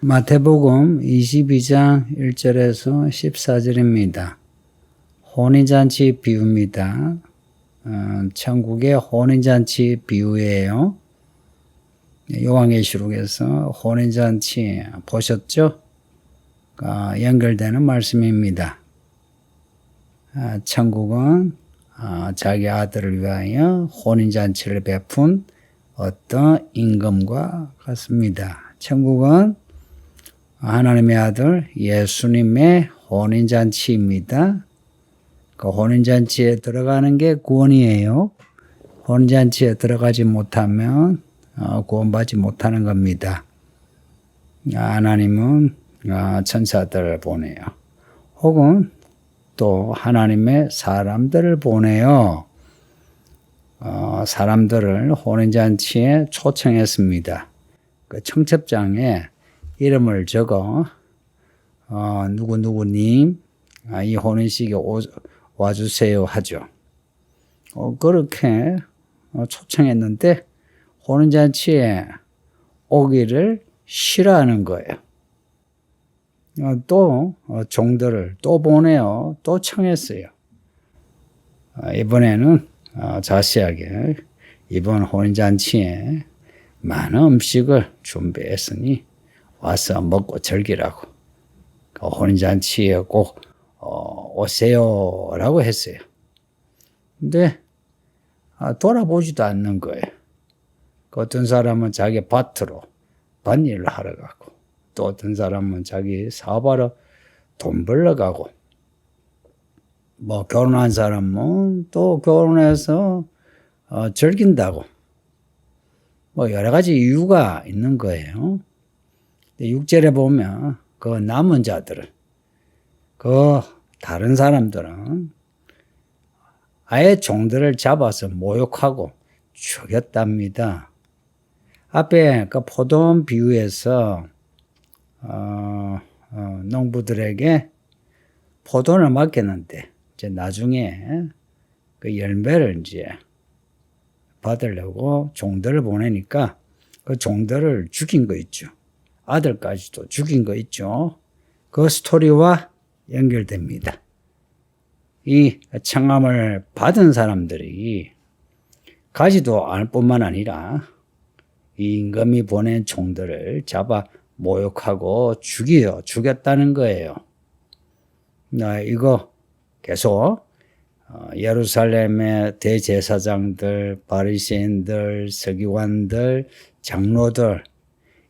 마태복음 22장 1절에서 14절입니다. 혼인잔치 비유입니다. 어, 천국의 혼인잔치 비유예요. 요한계시록에서 혼인잔치 보셨죠? 아, 연결되는 말씀입니다. 아, 천국은 아, 자기 아들을 위하여 혼인잔치를 베푼 어떤 임금과 같습니다. 천국은 하나님의 아들 예수님의 혼인잔치입니다. 그 혼인잔치에 들어가는 게 구원이에요. 혼인잔치에 들어가지 못하면 어, 구원받지 못하는 겁니다. 하나님은 아, 천사들을 보내요. 혹은 또 하나님의 사람들을 보내요. 어, 사람들을 혼인잔치에 초청했습니다. 그 청첩장에 이름을 적어 어, 누구누구님 아, 이 혼인식에 오, 와주세요 하죠. 어, 그렇게 어, 초청했는데 혼인잔치에 오기를 싫어하는 거예요. 어, 또 어, 종들을 또 보내요. 또 청했어요. 어, 이번에는 어, 자세하게 이번 혼인잔치에 많은 음식을 준비했으니 와서 먹고 즐기라고 그 혼인잔치에 꼭 어, 오세요라고 했어요. 근데 아, 돌아보지도 않는 거예요. 그 어떤 사람은 자기 밭으로 밭일을 하러 가고 또 어떤 사람은 자기 사업하러 돈 벌러 가고 뭐 결혼한 사람은 또 결혼해서 어, 즐긴다고 뭐 여러 가지 이유가 있는 거예요. 육절에 보면 그 남은 자들은 그 다른 사람들은 아예 종들을 잡아서 모욕하고 죽였답니다. 앞에 그 포도원 비유에서 어, 어, 농부들에게 포도를 맡겼는데 이제 나중에 그 열매를 이제 받으려고 종들을 보내니까 그 종들을 죽인 거 있죠. 아들까지도 죽인 거 있죠. 그 스토리와 연결됩니다. 이 청함을 받은 사람들이 가지도 않을 뿐만 아니라 이 임금이 보낸 종들을 잡아 모욕하고 죽여 죽였다는 거예요. 나 이거 계속 어, 예루살렘의 대제사장들, 바리새인들, 서기관들, 장로들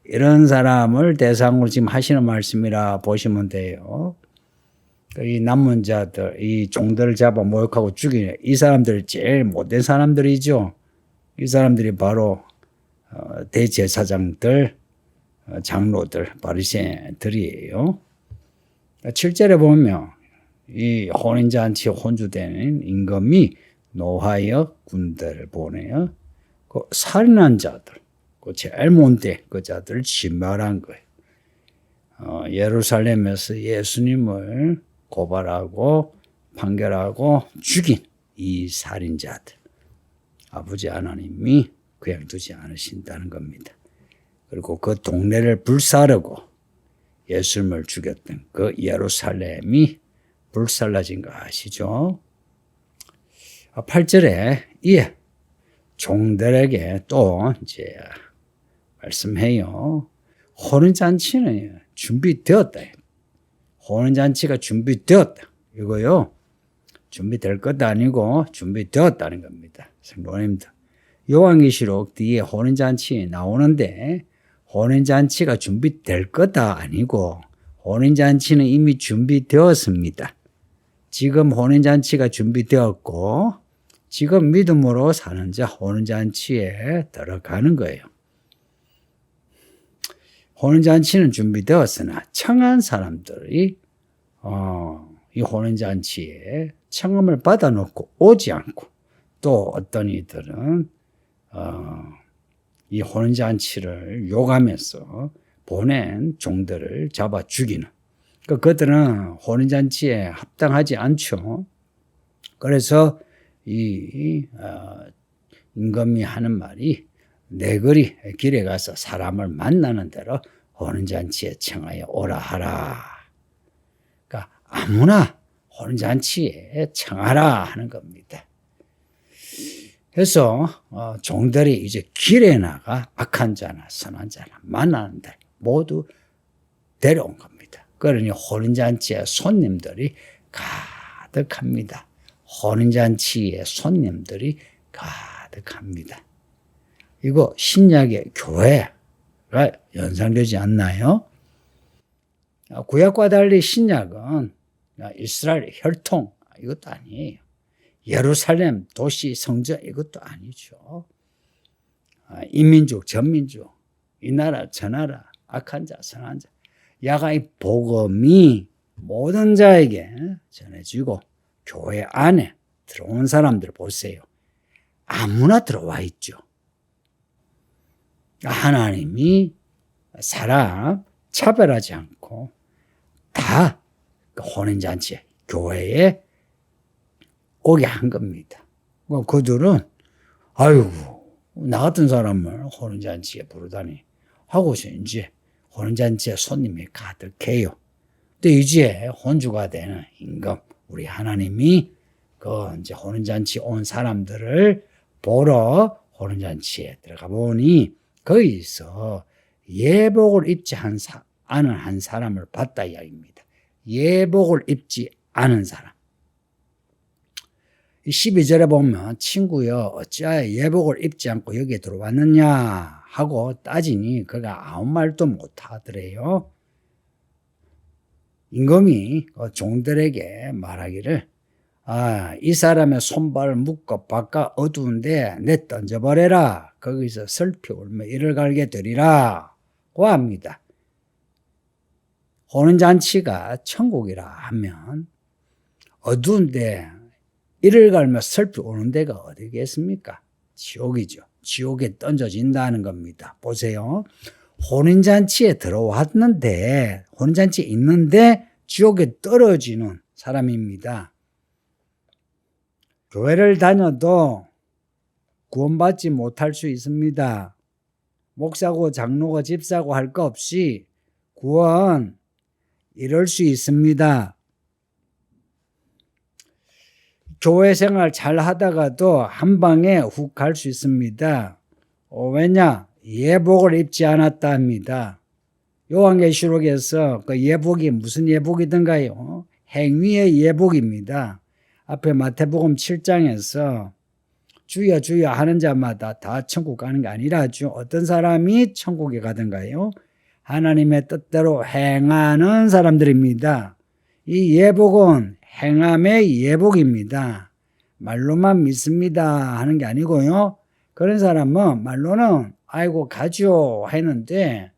이런 사람을 대상으로 지금 하시는 말씀이라 보시면 돼요. 이 남은 자들, 이 종들을 잡아 모욕하고 죽이는 이 사람들이 제일 못된 사람들이죠. 이 사람들이 바로 어, 대제사장들, 어, 장로들, 바리새들이에요. 7절에 보면 이 혼인잔치 혼주되는 임금이 노하여 군대를 보내요. 그 살인한 자들, 그 제일 못된 그 자들을 진멸한 거예요. 어, 예루살렘에서 예수님을 고발하고 판결하고 죽인 이 살인자들. 아버지 하나님이 그냥 두지 않으신다는 겁니다. 그리고 그 동네를 불사르고 예수님을 죽였던 그 예루살렘이 불살라진 거 아시죠? 8절에 이에 종들에게 또 이제 말씀해요. 혼인잔치는 준비되었다. 혼인잔치가 준비되었다. 이거요. 준비될 것도 아니고 준비되었다는 겁니다. 성도님들. 요한계시록 뒤에 혼인잔치 나오는데 혼인잔치가 준비될 거다 아니고 혼인잔치는 이미 준비되었습니다. 지금 혼인잔치가 준비되었고 지금 믿음으로 사는 자 혼인잔치에 들어가는 거예요. 혼인잔치는 준비되었으나 청한 사람들이 어, 이 혼인잔치에 청음을 받아놓고 오지 않고 또 어떤 이들은 어, 이 혼인잔치를 요감해서 보낸 종들을 잡아 죽이는 그 그들은 혼인잔치에 합당하지 않죠. 그래서 이 어, 임금이 하는 말이 내거리 길에 가서 사람을 만나는 대로 호는 잔치에 청하여 오라 하라. 그러니까 아무나 호는 잔치에 청하라 하는 겁니다. 그래서 어, 종들이 이제 길에 나가 악한 자나 선한 자나 만나는 데 모두 데려온 겁니다. 그러니 호른잔치에 손님들이 가득합니다. 호른잔치에 손님들이 가득합니다. 이거 신약의 교회가 연상되지 않나요? 구약과 달리 신약은 이스라엘 혈통 이것도 아니에요. 예루살렘 도시 성전 이것도 아니죠. 이민족 전민족 이 나라 저 나라 악한 자 선한 자 야가의 복음이 모든 자에게 전해지고 교회 안에 들어온 사람들 보세요. 아무나 들어와 있죠. 하나님이 사람 차별하지 않고 다 혼인잔치 교회에 오게 한 겁니다. 그들은 아이고 나 같은 사람을 혼인잔치에 부르다니 하고서 이제 혼인잔치에 손님이 가득해요. 근데 이제 혼주가 되는 임금 우리 하나님이 그 이제 혼인잔치 온 사람들을 보러 혼인잔치에 들어가 보니 거기서 예복을 입지 않은 한 사람을 봤다 이야기입니다. 예복을 입지 않은 사람. 12절에 보면 친구여 어찌하여 예복을 입지 않고 여기에 들어왔느냐 하고 따지니 그가 아무 말도 못하더래요. 임금이 그 종들에게 말하기를 아, 이 사람의 손발을 묶어 바깥 어두운데 내 던져버려라. 거기서 슬피 울며 이를 갈게 되리라. 고 합니다. 호는 잔치가 천국이라 하면 어두운데 이를 갈며 슬피 우는 데가 어디겠습니까? 지옥이죠. 지옥에 던져진다는 겁니다. 보세요. 혼인잔치에 들어왔는데, 혼인잔치에 있는데 지옥에 떨어지는 사람입니다. 교회를 다녀도 구원받지 못할 수 있습니다. 목사고 장로고 집사고 할 거 없이 구원 이럴 수 있습니다. 교회 생활 잘 하다가도 한 방에 훅 갈 수 있습니다. 어, 왜냐? 예복을 입지 않았다 합니다. 요한계시록에서 그 예복이 무슨 예복이든가요? 행위의 예복입니다. 앞에 마태복음 7장에서 주여 주여 하는 자마다 다 천국 가는 게 아니라죠. 어떤 사람이 천국에 가든가요? 하나님의 뜻대로 행하는 사람들입니다. 이 예복은 행함의 예복입니다. 말로만 믿습니다 하는 게 아니고요. 그런 사람은 말로는 아이고 가죠 했는데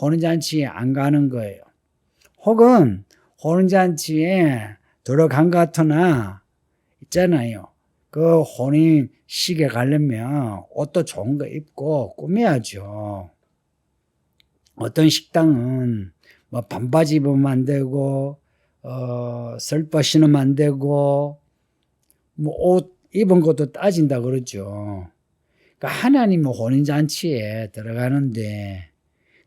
혼인잔치에 안 가는 거예요. 혹은 혼인잔치에 들어간 것 같으나 있잖아요. 그 혼인 시계 가려면 옷도 좋은 거 입고 꾸며야죠. 어떤 식당은 뭐 반바지 입으면 안 되고 어, 슬퍼 신으면 안 되고 뭐 옷 입은 것도 따진다 그러죠. 그러니까 하나님의 혼인잔치에 들어가는데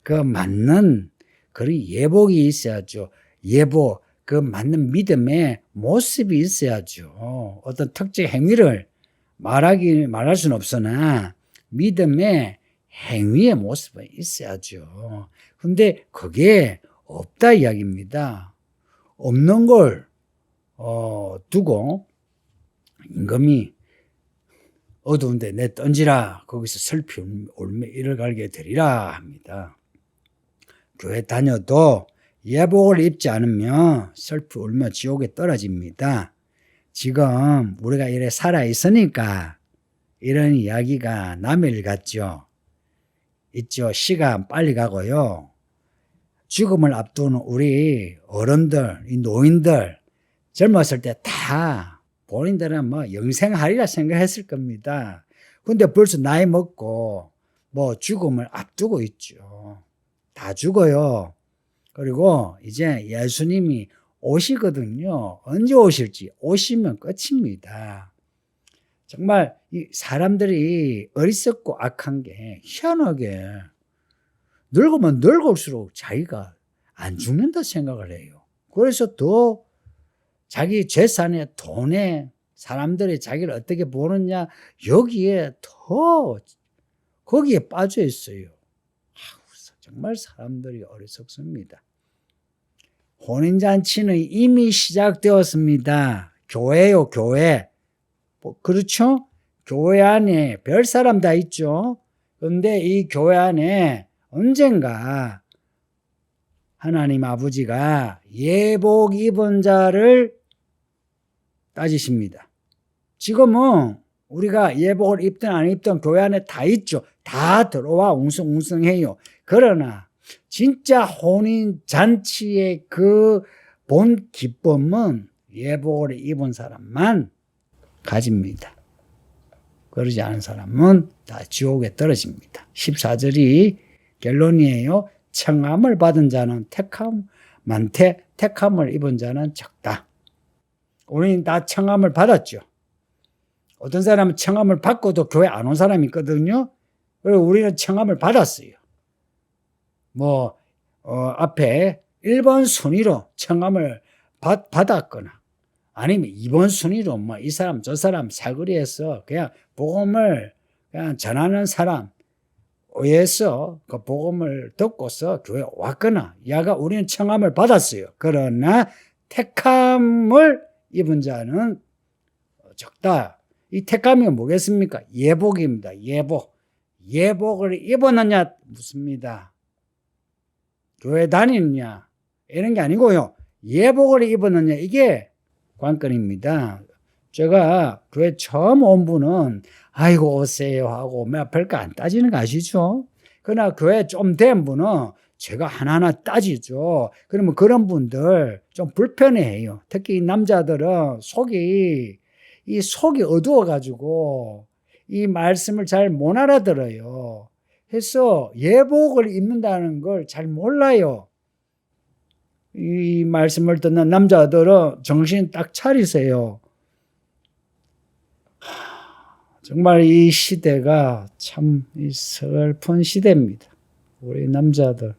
그 맞는 그런 예복이 있어야죠. 예복 그 맞는 믿음의 모습이 있어야죠. 어떤 특정 행위를 말하기 말할 수는 없으나 믿음의 행위의 모습은 있어야죠. 근데 그게 없다 이야기입니다. 없는 걸 어, 두고 임금이 어두운데 내 던지라 거기서 슬피 울며 이를 갈게 되리라 합니다. 교회 다녀도 예복을 입지 않으면 슬피 울며 지옥에 떨어집니다. 지금 우리가 이래 살아 있으니까 이런 이야기가 남의 일 같죠. 있죠. 시간 빨리 가고요. 죽음을 앞두는 우리 어른들, 이 노인들 젊었을 때 다 본인들은 뭐 영생하리라 생각했을 겁니다. 근데 벌써 나이 먹고 뭐 죽음을 앞두고 있죠. 다 죽어요. 그리고 이제 예수님이 오시거든요. 언제 오실지 오시면 끝입니다. 정말 이 사람들이 어리석고 악한 게 희한하게 늙으면 늙을수록 자기가 안 죽는다 생각을 해요. 그래서 더 자기 재산에 돈에 사람들이 자기를 어떻게 보느냐 여기에 더 거기에 빠져 있어요. 정말 사람들이 어리석습니다. 혼인잔치는 이미 시작되었습니다. 교회요, 교회. 뭐, 그렇죠? 교회 안에 별 사람 다 있죠? 그런데 이 교회 안에 언젠가 하나님 아버지가 예복 입은 자를 따지십니다. 지금은 우리가 예복을 입든 안 입든 교회 안에 다 있죠. 다 들어와 웅성웅성해요. 그러나 진짜 혼인 잔치의 그 본 기쁨은 예복을 입은 사람만 가집니다. 그러지 않은 사람은 다 지옥에 떨어집니다. 14절이 결론이에요. 청함을 받은 자는 택함 많대 택함을 입은 자는 적다. 우리는 다 청함을 받았죠. 어떤 사람은 청함을 받고도 교회 안 온 사람이 있거든요. 그리고 우리는 청함을 받았어요. 뭐, 어, 앞에 1번 순위로 청함을 받, 받았거나 아니면 2번 순위로 뭐 이 사람 저 사람 사거리에서 그냥 복음을 그냥 전하는 사람 에서 그 복음을 듣고서 교회 왔거나 야가 우리는 청함을 받았어요. 그러나 택함을 입은 자는 적다. 이 택함이 뭐겠습니까? 예복입니다. 예복. 예복을 입었느냐 묻습니다. 교회 다니느냐 이런 게 아니고요. 예복을 입었느냐 이게 관건입니다. 제가 교회 처음 온 분은 아이고 오세요 하고 뭐 별거 안 따지는 거 아시죠? 그러나 교회 좀 된 분은 제가 하나하나 따지죠. 그러면 그런 분들 좀 불편해해요. 특히 이 남자들은 속이 이 속이 어두워 가지고 이 말씀을 잘 못 알아들어요. 해서 예복을 입는다는 걸 잘 몰라요. 이 말씀을 듣는 남자들은 정신 딱 차리세요. 정말 이 시대가 참 슬픈 시대입니다. 우리 남자들,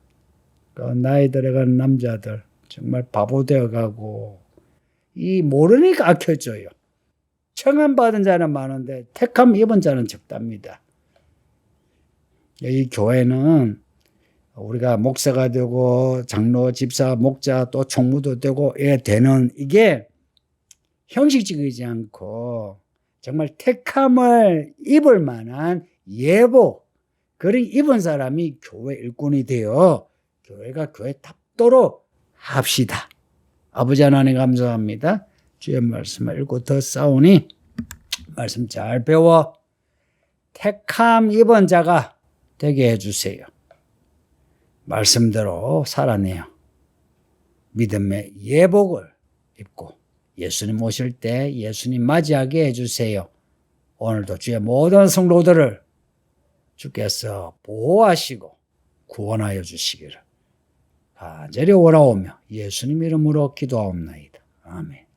그 나이 들어간 남자들, 정말 바보 되어 가고, 이 모르니까 악혀져요. 청함받은 자는 많은데, 택함 입은 자는 적답니다. 이 교회는 우리가 목사가 되고 장로, 집사, 목자 또 총무도 되고 예 되는 이게 형식적이지 않고 정말 택함을 입을 만한 예복 그를 입은 사람이 교회 일꾼이 되어 교회가 교회 답도록 합시다. 아버지 하나님 감사합니다. 주의 말씀을 읽고 더 싸우니 말씀 잘 배워 택함 입은 자가 되게 해주세요. 말씀대로 살아내요. 믿음의 예복을 입고 예수님 오실 때 예수님 맞이하게 해주세요. 오늘도 주의 모든 성도들을 주께서 보호하시고 구원하여 주시기를 간절히 원하오며 예수님 이름으로 기도하옵나이다. 아멘.